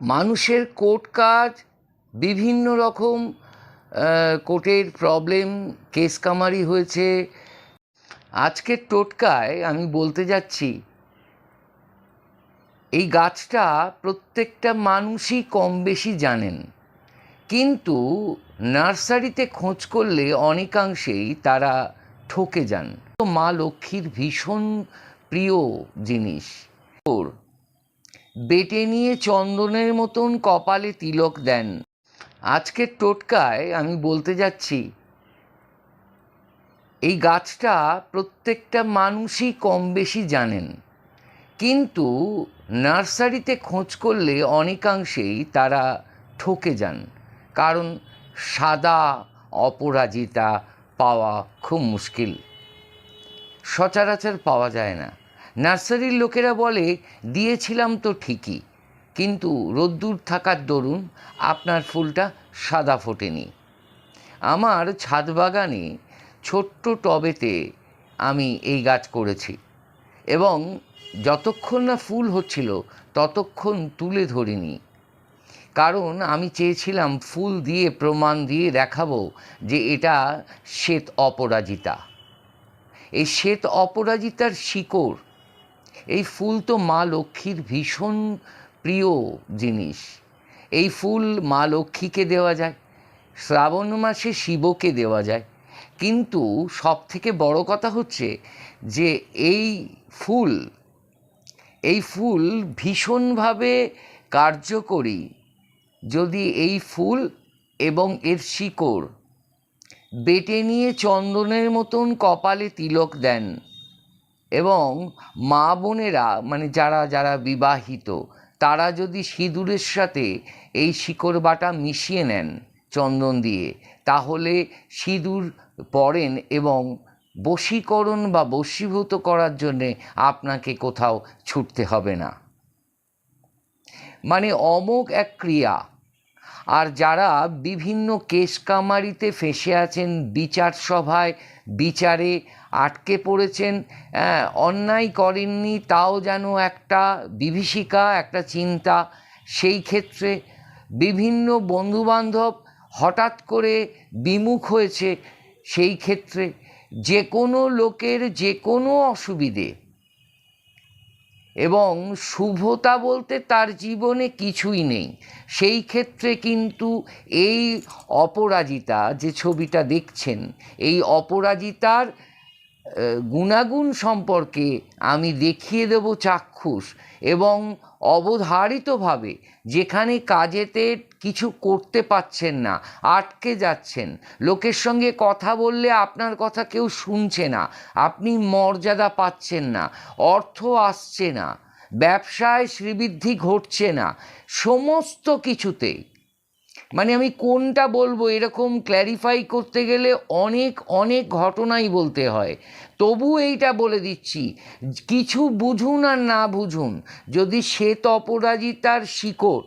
মানুষের কোর্ট কাজ, বিভিন্ন রকম কোর্টের প্রবলেম কেস কামারি হয়েছে। আজকের টোটকায় আমি বলতে যাচ্ছি, এই গাছটা প্রত্যেকটা মানুষই কম বেশি জানেন। কিন্তু নার্সারিতে খোঁজ করলে অনেকাংশেই তারা ঠকে যান। তো মা লক্ষ্মীর ভীষণ প্রিয় জিনিস। বেটে নিয়ে চন্দনের মতন কপালে তিলক দেন। আজকের টোটকায় আমি বলতে যাচ্ছি, এই গাছটা প্রত্যেকটা মানুষই কম বেশি জানেন। কিন্তু নার্সারিতে খোঁজ করলে অনেকাংশেই তারা ঠকে যান, কারণ সাদা অপরাজিতা পাওয়া খুব মুশকিল। সচরাচর পাওয়া যায় না। নার্সারির লোকেরা বলে, দিয়েছিলাম তো ঠিকই, কিন্তু রোদ্দুর থাকার দরুন আপনার ফুলটা সাদা ফোটেনি। আমার ছাদ বাগানে ছোট্ট টবেতে আমি এই গাছ করেছি এবং যতক্ষণ না ফুল হচ্ছিল, ততক্ষণ তুলে ধরিনি। কারণ আমি চেয়েছিলাম ফুল দিয়ে প্রমাণ দিয়ে দেখাবো যে এটা শ্বেত অপরাজিতা। এই শ্বেত অপরাজিতার শিকড় এই ফুল তো মা লক্ষ্মীর ভীষণ প্রিয় জিনিস। এই ফুল মা লক্ষ্মীকে দেওয়া যায়, শ্রাবণ মাসে শিবকে দেওয়া যায়। কিন্তু সব থেকে বড় কথা হচ্ছে যে এই ফুল এই ফুল ভীষণভাবে কার্যকরী। যদি এই ফুল এবং এর শিকড় বেটে নিয়ে চন্দনের মতন কপালে তিলক দেন এবং মা বোনেরা মানে যারা যারা বিবাহিত, তারা যদি সিঁদুরের সাথে এই শিকড় বাটা মিশিয়ে নেন চন্দন দিয়ে, তাহলে সিঁদুর পরেন এবং বশীকরণ বা বশীভূত করার জন্যে আপনাকে কোথাও ছুটতে হবে না। মানে অমোঘ এক ক্রিয়া। আর যারা বিভিন্ন কেস কামারিতে ফেঁসে আছেন বিচার সভায় বিচারে আটকে পড়েছেন হ্যাঁ, অন্যায় করেননি তাও যেন একটা বিভীষিকা একটা চিন্তা। সেই ক্ষেত্রে বিভিন্ন বন্ধুবান্ধব হঠাৎ করে বিমুখ হয়েছে। সেই ক্ষেত্রে যে কোনো লোকের যে কোনো অসুবিধে এবং শুভতা বলতে তার জীবনে কিছুই নেই। সেই ক্ষেত্রে কিন্তু এই অপরাজিতা যে ছবিটা দেখছেন, এই অপরাজিতার গুণাগুণ সম্পর্কে আমি দেখিয়ে দেব চাক্ষুষ এবং অবধারিতভাবে যেখানে কাজেতে কিছু করতে পাচ্ছেন না, আটকে যাচ্ছেন। লোকের সঙ্গে কথা বললে আপনার কথা কেউ শুনছে না, আপনি মর্যাদা পাচ্ছেন না, অর্থ আসছে না, ব্যবসায় শ্রীবৃদ্ধি ঘটছে না, সমস্ত কিছুতেই মানে আমি কোনটা বলব এরকম ক্ল্যারিফাই করতে গেলে অনেক অনেক ঘটনাই বলতে হয়। তবু এইটা বলে দিচ্ছি, কিছু বুঝুন আর না বুঝুন, যদি শ্বেত অপরাজিতার শিকড়,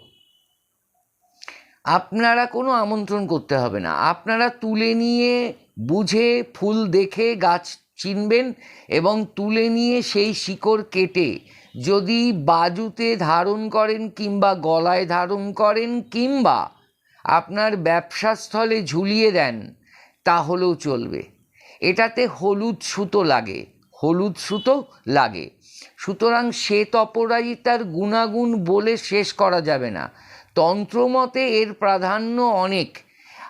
আপনারা কোনো আমন্ত্রণ করতে হবে না। আপনারা তুলে নিয়ে বুঝে, ফুল দেখে গাছ চিনবেন এবং তুলে নিয়ে সেই শিকড় কেটে যদি বাজুতে ধারণ করেন কিংবা গলায় ধারণ করেন কিংবা আপনার ব্যবসাস্থলে ঝুলিয়ে দেন, তাহলেও চলবে। এটাতে হলুদ সুতো লাগে, হলুদ সুতো লাগে। সুতরাং শ্বেত অপরাজিতার গুণাগুণ বলে শেষ করা যাবে না। তন্ত্রমতে এর প্রাধান্য অনেক।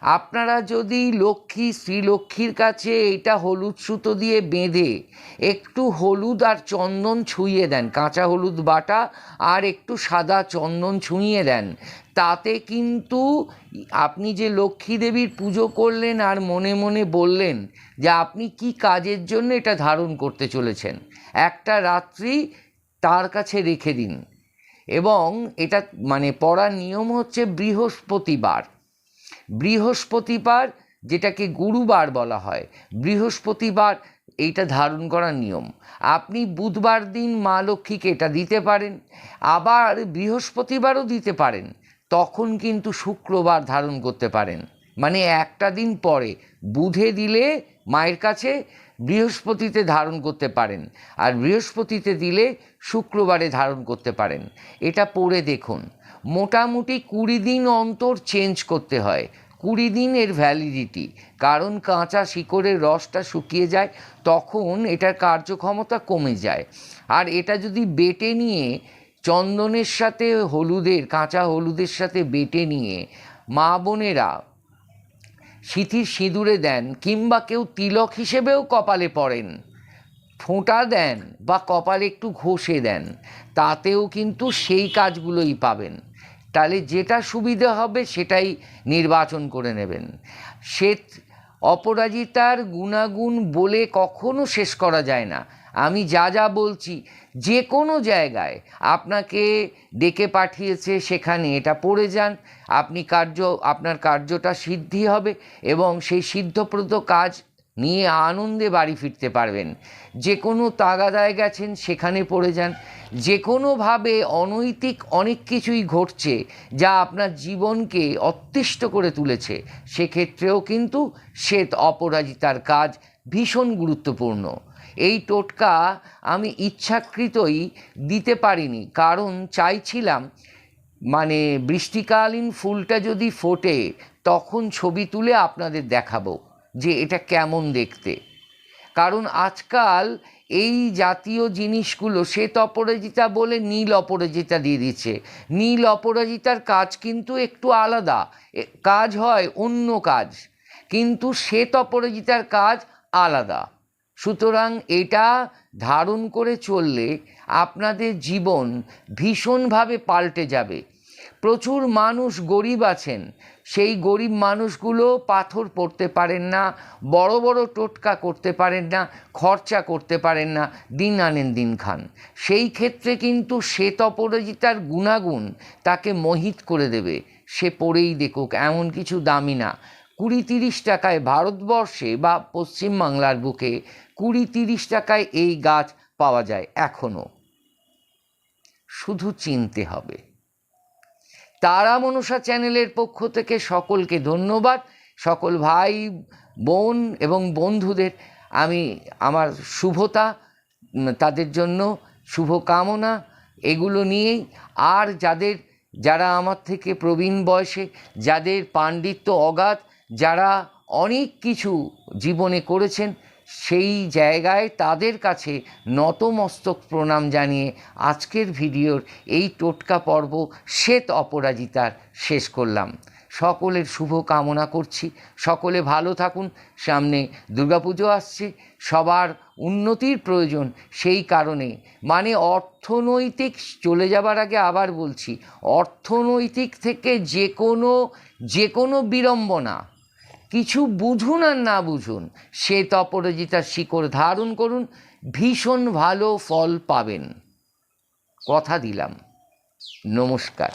আপনারা যদি লক্ষ্মী শ্রীলক্ষ্মীর কাছে এটা হলুদ সুতো দিয়ে বেঁধে একটু হলুদ আর চন্দন ছুঁয়ে দেন, কাঁচা হলুদ বাটা আর একটু সাদা চন্দন ছুঁয়ে দেন, তাতে কিন্তু আপনি যে লক্ষ্মী দেবীর পুজো করলেন আর মনে মনে বললেন যে আপনি কি কাজের জন্য এটা ধারণ করতে চলেছেন, একটা রাত্রি তার কাছে রেখে দিন। এবং এটা মানে পড়ার নিয়ম হচ্ছে বৃহস্পতিবার। বৃহস্পতিবার, যেটাকে গুরুবার বলা হয়। বৃহস্পতিবার, এইটা ধারণ করার নিয়ম। আপনি বুধবার দিন মা লক্ষ্মীকে এটা দিতে পারেন, আবার বৃহস্পতিবারও দিতে পারেন, তখন কিন্তু শুক্রবার ধারণ করতে পারেন। মানে একটা দিন পরে, বুধে দিলে মায়ের কাছে বৃহস্পতিতে ধারণ করতে পারেন আর বৃহস্পতিতে দিলে শুক্রবারে ধারণ করতে পারেন। এটা পড়ে দেখুন। মোটামুটি কুড়ি দিন অন্তর চেঞ্জ করতে হয়। কুড়ি দিনের ভ্যালিডিটি কারণ কাঁচা শিকড়ের রসটা শুকিয়ে যায়, তখন এটার কার্যক্ষমতা কমে যায়। আর এটা যদি বেটে নিয়ে চন্দনের সাথে হলুদের, কাঁচা হলুদের সাথে বেটে নিয়ে মা বোনেরা সিথির সিঁদুরে দেন কিংবা কেউ তিলক হিসেবেও কপালে পড়েন। ফোঁটা দেন বা কপালে একটু ঘষে দেন, তাতেও কিন্তু সেই কাজগুলোই পাবেন। তাহলে যেটা সুবিধে হবে সেটাই নির্বাচন করে নেবেন। শ্বেত অপরাজিতার গুণাগুণ বলে কখনো শেষ করা যায় না। আমি যা যা বলছি, যে কোনো জায়গায় আপনাকে ডেকে পাঠিয়েছে সেখানে এটা পড়ে যান, আপনি কার্য, আপনার কার্যটা সিদ্ধি হবে এবং সেই সিদ্ধপ্রদ কাজ নিয়ে আনন্দে বাড়ি ফিরতে পারবেন। যে কোনো তাগাদায় গেছেন, সেখানে পড়ে যান। যে কোনোভাবে অনৈতিক অনেক কিছুই ঘটছে যা আপনার জীবনকে অতিষ্ঠ করে তুলেছে, সেক্ষেত্রেও কিন্তু শ্বেত অপরাজিতার কাজ ভীষণ গুরুত্বপূর্ণ। এই টোটকা আমি ইচ্ছাকৃতই দিতে পারিনি। কারণ চাইছিলাম মানে বৃষ্টিকালীন ফুলটা যদি ফোটে, তখন ছবি তুলে আপনাদের দেখাবো যে এটা কেমন দেখতে। কারণ আজকাল এই জাতীয় জিনিসগুলো শ্বেত অপরাজিতা বলে নীল অপরাজিতা দিয়ে দিচ্ছে। নীল অপরাজিতার কাজ কিন্তু একটু আলাদা। কাজ হয় অন্য কাজ। কিন্তু শ্বেত অপরাজিতার কাজ আলাদা। সুতরাং এটা ধারণ করে চললে আপনাদের জীবন ভীষণভাবে পাল্টে যাবে। প্রচুর মানুষ গরিব আছেন, সেই গরিব মানুষগুলো পাথর পড়তে পারেন না, বড় বড় টোটকা করতে পারেন না, খরচা করতে পারেন না, দিন আনেন দিন খান। সেই ক্ষেত্রে কিন্তু শ্বেত অপরাজিতার গুণাগুণ তাকে মোহিত করে দেবে, সে পড়েই দেখুক, এমন কিছু দামি না। কুড়ি তিরিশ টাকায় ভারতবর্ষে বা পশ্চিমবাংলার বুকে কুড়ি তিরিশ টাকায় এই গাছ পাওয়া যায় এখনও শুধু চিনতে হবে। তারা মনসা চ্যানেলের পক্ষ থেকে সকলকে ধন্যবাদ। সকল ভাই, বোন এবং বন্ধুদের আমি আমার শুভতা তাদের জন্য শুভ কামনা এগুলো নিয়েই আর যাদের, যারা আমার থেকে প্রবীণ বয়সে, যাদের পাণ্ডিত্য অগাধ যারা অনেক কিছু জীবনে করেছেন, সেই জায়গায় তাদের কাছে নতমস্তক প্রণাম জানিয়ে আজকের ভিডিওর এই টোটকা পর্ব শ্বেত অপরাজিতার শেষ করলাম। সকলের শুভ কামনা করছি। সকলে ভালো থাকুন। সামনে দুর্গাপুজো আসছে। সবার উন্নতির প্রয়োজন সেই কারণে। মানে অর্থনৈতিক চলে যাবার আগে আবার বলছি, অর্থনৈতিক থেকে যে কোনো যে কোনো বিড়ম্বনা কিছু বুঝুন আর না বুঝুন, সে অপরাজিতার শিকড় ধারণ করুন, ভীষণ ভালো ফল পাবেন। কথা দিলাম। নমস্কার।